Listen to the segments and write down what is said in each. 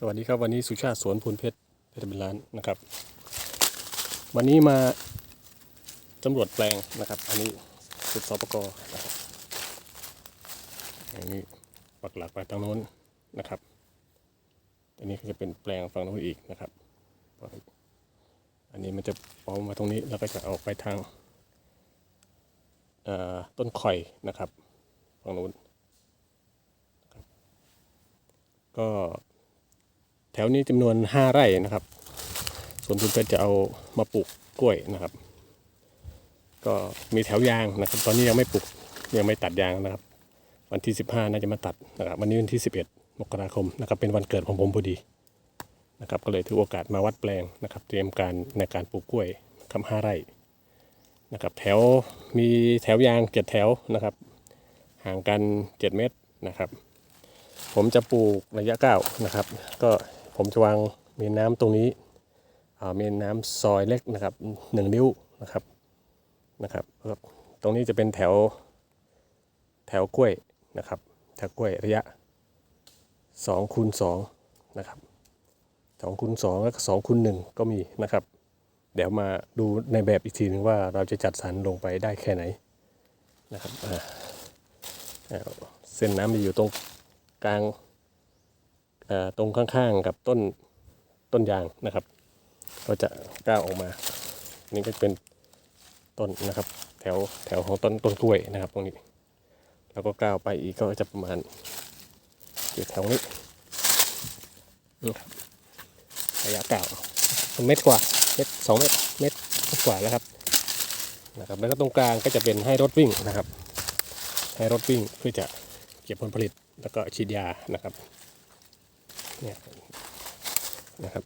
สวัสดีครับวันนี้สุชาติสวนพูนเพชรเพชรเป็นล้านนะครับ วันนี้มาสำรวจแปลงนะครับ อันนี้สุดสปกนะครับอันนี้ปักหลักไปทางโน้นนะครับ อันนี้ก็จะเป็นแปลงฝั่งโน้นอีกนะครับ อันนี้มันจะออกมาตรงนี้แล้วก็จะออกไปทางต้นข่อยนะครับฝั่งโน้นก็ แถวนี้จำนวน 5 ไร่นะครับ ส่วนคุณเพชรจะเอามาปลูกกล้วยนะครับ ก็มีแถวยางนะครับ ตอนนี้ยังไม่ปลูกยังไม่ตัดยางนะครับ วันที่ 15 น่าจะมาตัดนะครับวันนี้วันที่ 11 มกราคมนะครับ เป็นวันเกิดของผมพอดีนะครับ ก็เลยถือโอกาสมาวัดแปลงนะครับ เตรียมการในการปลูกกล้วยนะครับ5ไร่นะครับ แถวมีแถวยางเจ็ดแถวนะครับ ห่างกัน 7 เมตรนะครับ ผมจะปลูกระยะเก้านะครับ ก็ ผมจะวางเมนน้ำตรงนี้เมนน้ำซอยเล็กนะครับหนึ่งนิ้วนะครับนะครับ ตรงนี้จะเป็นแถวแถวกล้วยนะครับแถวกล้วยระยะ2คูณ2นะครับ2คูณ2แล้วก็2คูณ1ก็มีนะครับ เดี๋ยวมาดูในแบบอีกทีหนึ่งว่าเราจะจัดสรรลงไปได้แค่ไหนนะครับเส้นน้ำจะอยู่ตรงกลาง ตรงข้างๆกับต้นต้นยางนะครับ ก็จะก้าวออกมา นี่ก็เป็นต้นนะครับ แถวแถวของต้นต้นกล้วยนะครับ ตรงนี้ แล้วก็ก้าวไปอีกก็จะประมาณอยู่แถวนี้นะครับระยะก้าวเม็ดกว่าเม็ดสองเม็ดเม็ดกว่าแล้วครับนะครับแล้วก็ตรงกลางก็จะเป็นให้รถวิ่งนะครับ ให้รถวิ่งเพื่อจะเก็บผลผลิตแล้วก็ฉีดยานะครับ เนี่ยนะครับ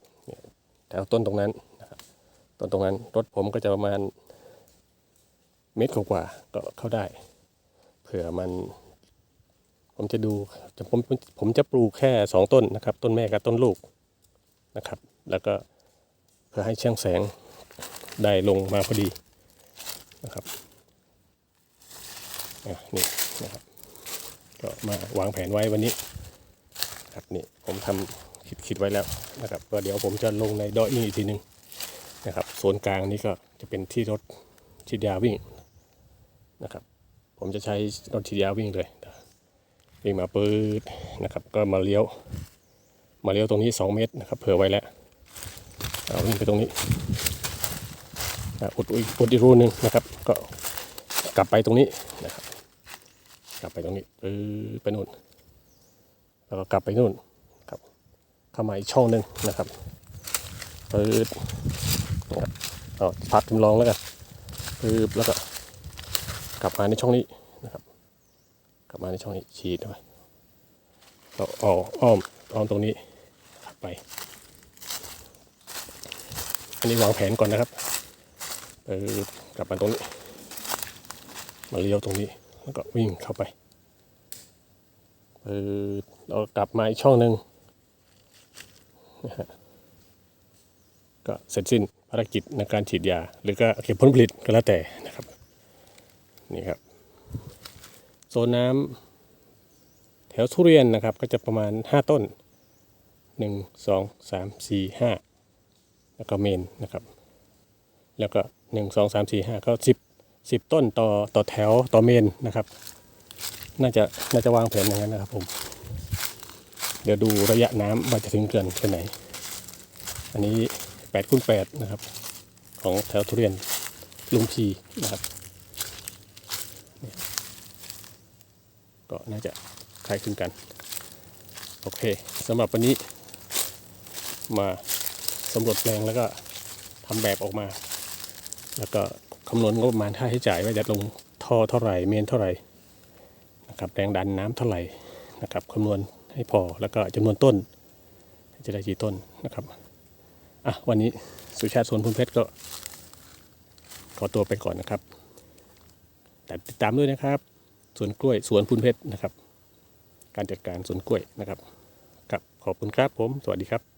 แถวต้นตรงนั้นนะครับต้นตรงนั้นรถผมก็จะประมาณเมตรกว่าก็เข้าได้ เผื่อมัน ผมจะดูผมผมจะปลูกแค่สองต้นนะครับ ต้นแม่กับต้นลูกนะครับ แล้วก็เพื่อให้เชื่องแสงได้ลงมาพอดีนะครับนี่นะครับ ก็มาวางแผนไว้วันนี้ ครับนี่ผมทำคิดคิดไว้แล้วนะครับก็เดี๋ยวผมจะลงในดออิงอีกทีหนึ่งนะครับโซนกลางนี้ก็จะเป็นที่รถฉีดยาวิ่งนะครับ ผมจะใช้รถฉีดยาวิ่งเลยวิ่งมาปืดนะครับ ก็มาเลี้ยว มาเลี้ยวตรงนี้ 2 เมตรนะครับเผื่อไว้แล้วเอาวิ่งไปตรงนี้อุดอุดอุดอีกรูนึงนะครับ ก็กลับไปตรงนี้นะครับ กลับไปตรงนี้ปืดไปนู่น แล้วก็กลับไปนู่นครับเข้ามาอีกช่องหนึ่งนะครับปืดนะครับเอาพักจำลองแล้วกันปืดแล้วก็กลับมาในช่องนี้นะครับ กลับมาในช่องนี้ฉีดเข้าไปเราอ้อมอ้อมอ้อมตรงนี้ไป อันนี้วางแผนก่อนนะครับปืดกลับมาตรงนี้ มาเลี้ยวตรงนี้แล้วก็วิ่งเข้าไป เออเรากลับมาอีกช่องหนึ่งนะฮะก็เสร็จสิ้นภารกิจในการฉีดยา หรือก็เก็บผลผลิตก็แล้วแต่นะครับนี่ครับโซนน้ำแถวทุเรียนนะครับก็จะประมาณ 5 ต้น 1 2 3 4 5 แล้วก็เมนนะครับ แล้วก็ 1 2 3 4 5 ก็ 10 10 ต้นต่อต่อแถวต่อเมนนะครับ น่าจะน่าจะวางแผนอย่างนั้นนะครับผม เดี๋ยวดูระยะน้ำว่าจะถึงเกินแค่ไหน อันนี้8คูณ8นะครับ ของแถวทุเรียนลุงพีนะครับก็น่าจะคล้ายคลึงกัน โอเคสำหรับวันนี้ มาสำรวจแปลงแล้วก็ทำแบบออกมา แล้วก็คำนวณงบประมาณค่าใช้จ่ายว่าจะลงท่อเท่าไหร่เมนเท่าไหร่ นะครับแรงดันน้ำเท่าไหร่นะครับคำนวณให้พอแล้วก็จำนวนต้น จะได้กี่ต้นนะครับอะวันนี้สุชาติสวนพุนเพชรก็ ขอตัวไปก่อนนะครับ แต่ติดตามด้วยนะครับสวนกล้วยสวนพุนเพชรนะครับ การจัดการสวนกล้วยนะครับครับขอบคุณครับผม สวัสดีครับ